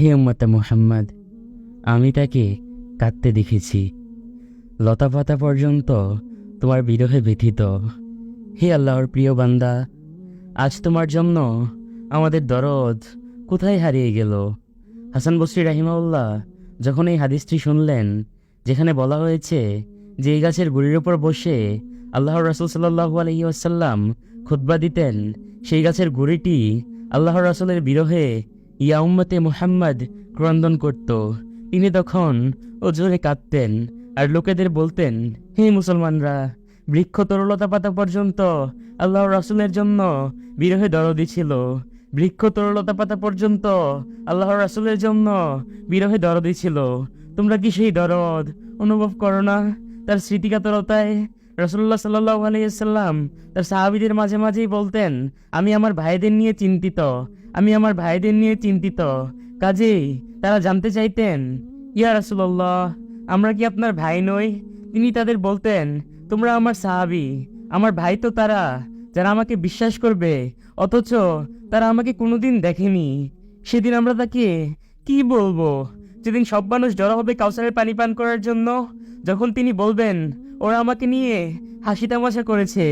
হে উম্মতে মোহাম্মদ। আমি তাকে কাঁদতে দেখেছি। লতা পাতা পর্যন্ত তোমার বিরহে ব্যথিত। হে আল্লাহর প্রিয় বান্দা, আজ তোমার জন্য আমাদের দরদ কোথায় হারিয়ে গেল? হাসান বসরি রাহিমাউল্লাহ যখন এই হাদিসটি শুনলেন, যেখানে বলা হয়েছে যে এই গাছের গুড়ির ওপর বসে আল্লাহর রাসুল সাল্লাহু আলহি আসাল্লাম খুতবা দিতেন, সেই গাছের গুড়িটি আল্লাহর রাসুলের বিরহে ইয়া উম্মতে মুহাম্মদ ক্রন্দন করত। তিনি তখন ও জোরে কাঁদতেন আর লোকেদের বলতেন, হে মুসলমানরা বৃক্ষ তরলতা পাতা পর্যন্ত আল্লাহ রাসুলের জন্য বিরহে দরদি ছিল। বৃক্ষ তরলতা পাতা পর্যন্ত আল্লাহ রাসুলের জন্য বিরহে দরদি ছিল। তোমরা কি সেই দরদ অনুভব করো না? তার স্মৃতিকাতরতায় রসুল্লাহ সাল্লাহ আলাইসাল্লাম তার সাহাবিদের মাঝে মাঝেই বলতেন, আমি আমার ভাইদের নিয়ে চিন্তিত, আমি আমার ভাইদের নিয়ে চিন্তিত। কাজেই তারা জানতে চাইতেন, ইয়া রাসুল্লাহ আমরা কি আপনার ভাই নই? তিনি তাদের বলতেন, তোমরা আমার সাহাবি, আমার ভাই তো তারা, যারা আমাকে বিশ্বাস করবে, অথচ তারা আমাকে কোনোদিন দেখেনি। সেদিন আমরা তাকে কি বলব? যেদিন সব মানুষ জড়ো হবে কাউসারের পানি পান করার জন্য? যখন তিনি বলবেন ওরা আমাকে নিয়ে হাসি তামাশা করেছে,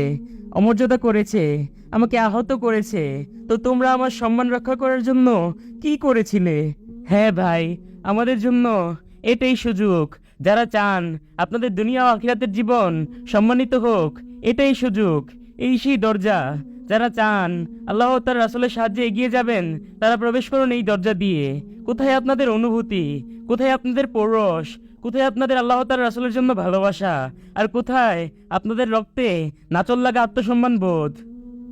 অমর্যাদা করেছে, আমাকে আহত করেছে। তো তোমরা আমার সম্মান রক্ষা করার জন্য কি করেছিলে? হ্যাঁ ভাই, আমাদের জন্য এটাই সুযোগ। যারা চান আপনাদের দুনিয়া ও আখিরাতের জীবন সম্মানিত হোক, এটাই সুযোগ। এই সেই দরজা। যারা চান আল্লাহ তার রাসুলের সাহায্যে এগিয়ে যাবেন, তারা প্রবেশ করুন এই দরজা দিয়ে। কোথায় আপনাদের অনুভূতি? কোথায় আপনাদের পৌরস কোথায় আপনাদের আল্লাহ তার রাসুলের জন্য ভালোবাসা? আর কোথায় আপনাদের রক্তে নাচল লাগা আত্মসম্মান বোধ?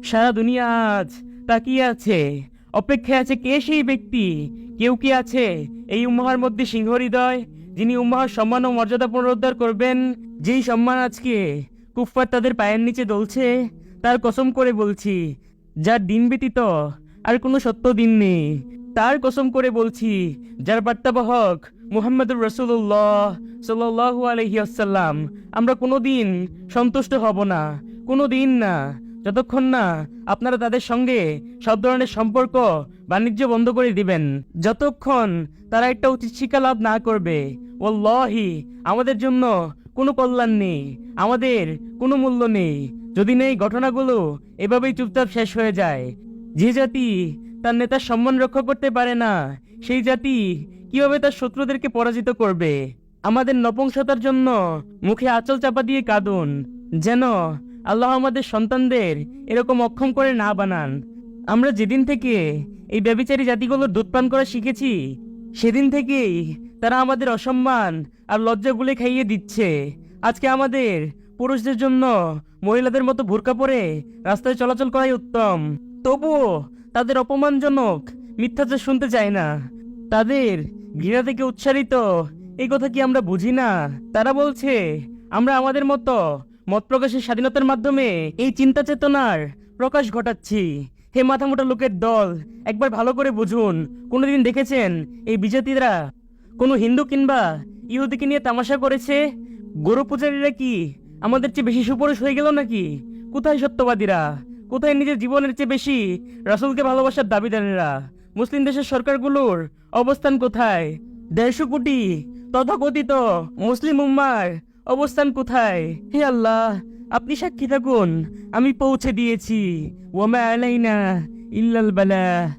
সারা দুনিয়া আজ তাকিয়ে আছে। অপেক্ষায় আছে কে সেই ব্যক্তি? কেউ কি আছে এই উম্মাহার মধ্যে সিংহ হৃদয় যিনি উম্মাহার সম্মান ও মর্যাদা পুনরুদ্ধার করবেন? যেই সম্মান আজকে কুফফার তাদের পায়ের নিচে দলছে, তার কসম করে বলছি, যার দিন ব্যতীত আর কোনো সত্য দিন নেই। তার কসম করে বলছি, যার বার্তাবাহক মুহাম্মদুর রসুল্লাহ সাল্লাহু আলহিয়াসাল্লাম আমরা কোনো দিন সন্তুষ্ট হব না কোনো দিন না। যতক্ষণ না আপনারা তাদের সঙ্গে সব ধরনের সম্পর্ক বাণিজ্য বন্ধ করে দিবেন, যতক্ষণ তারা একটা উচিত শিক্ষা লাভ না করবে ওল্লাহি আমাদের জন্য কোনো কল্যাণ নেই, আমাদের কোনো মূল্য নেই। যদি নেই, ঘটনাগুলো এভাবেই চুপচাপ শেষ হয়ে যায়। যে জাতি তার নেতার সম্মান রক্ষা করতে পারে না। সেই জাতি কীভাবে তার শত্রুদেরকে পরাজিত করবে? আমাদের নপুংসতার জন্য মুখে আঁচল চাপা দিয়ে কাঁদুন, যেন আল্লাহ আমাদের সন্তানদের এরকম অক্ষম করে না বানান। আমরা যেদিন থেকে এই ব্যবিচারী জাতিগুলোর দুধ পান করা শিখেছি, সেদিন থেকেই তারা আমাদের অসম্মান আর লজ্জাগুলি খাইয়ে দিচ্ছে। আজকে আমাদের পুরুষদের জন্য মহিলাদের মতো ভুরকা পরে রাস্তায় চলাচল করাই উত্তম। তবুও তাদের অপমানজনক, মিথ্যা মিথ্যাচার শুনতে চায় না। তাদের ঘৃণা থেকে উচ্চারিত এই কথা কি আমরা বুঝি না? তারা বলছে, আমরা আমাদের মতো মত প্রকাশের স্বাধীনতার মাধ্যমে এই চিন্তা চেতনার প্রকাশ ঘটাচ্ছি। হে মাথা মাথামোটা লোকের দল, একবার ভালো করে বুঝুন। কোনোদিন দেখেছেন এই বিজাতিরা কোনো হিন্দু কিংবা ইহুদিকে নিয়ে তামাশা করেছে? গরু পূজারীরা কি আমাদের চেয়ে বেশি সুপুরুষ হয়ে গেল নাকি? কোথায় সত্যবাদীরা? কোথায় নিজের জীবনের চেয়ে বেশি রাসুলকে ভালোবাসার দাবিদারেরা? মুসলিম দেশের সরকারগুলোর অবস্থান কোথায়? দেড়শো কোটি তথাকথিত মুসলিম উম্মার অবস্থান কোথায়? হে আল্লাহ, আপনি সাক্ষী থাকুন, আমি পৌঁছে দিয়েছি। ওমা আলাইনা ইল্লাল বালা।